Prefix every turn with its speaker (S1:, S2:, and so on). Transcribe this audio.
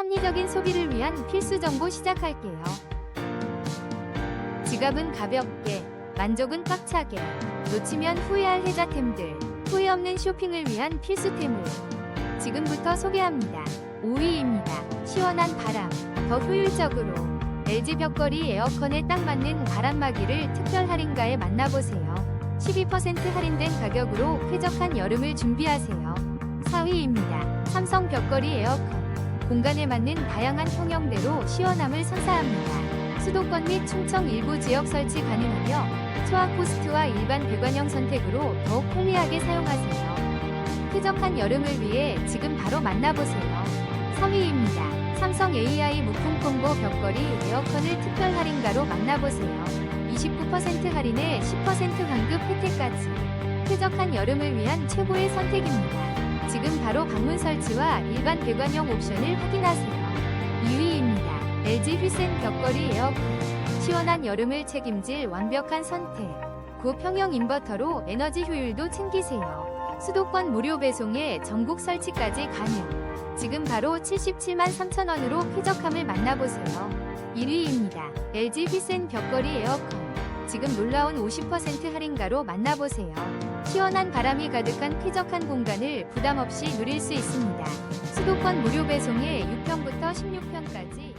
S1: 합리적인 소비를 위한 필수 정보 시작할게요. 지갑은 가볍게, 만족은 꽉차게, 놓치면 후회할 혜자템들, 후회 없는 쇼핑을 위한 필수템을 지금부터 소개합니다. 5위입니다. 시원한 바람, 더 효율적으로 LG 벽걸이 에어컨에 딱 맞는 바람막이를 특별 할인가에 만나보세요. 12% 할인된 가격으로 쾌적한 여름을 준비하세요. 4위입니다. 삼성 벽걸이 에어컨. 공간에 맞는 다양한 형형대로 시원함을 선사합니다. 수도권 및 충청 일부 지역 설치 가능하며 초하 코스트와 일반 배관형 선택으로 더욱 편리하게 사용하세요. 쾌적한 여름을 위해 지금 바로 만나보세요. 3위입니다. 삼성 AI 무풍 콤보 벽걸이 에어컨을 특별 할인가로 만나보세요. 29% 할인에 10% 환급 혜택까지. 쾌적한 여름을 위한 최고의 선택입니다. 지금 바로 방문 설치와 일반 배관형 옵션을 확인하세요. 2위입니다. LG 휘센 벽걸이 에어컨. 시원한 여름을 책임질 완벽한 선택. 고평형 인버터로 에너지 효율도 챙기세요. 수도권 무료 배송에 전국 설치까지 가능. 지금 바로 77만 3천 원으로 쾌적함을 만나보세요. 1위입니다. LG 휘센 벽걸이 에어컨. 지금 놀라운 50% 할인가로 만나보세요. 시원한 바람이 가득한 쾌적한 공간을 부담 없이 누릴 수 있습니다. 수도권 무료 배송에 6편부터 16편까지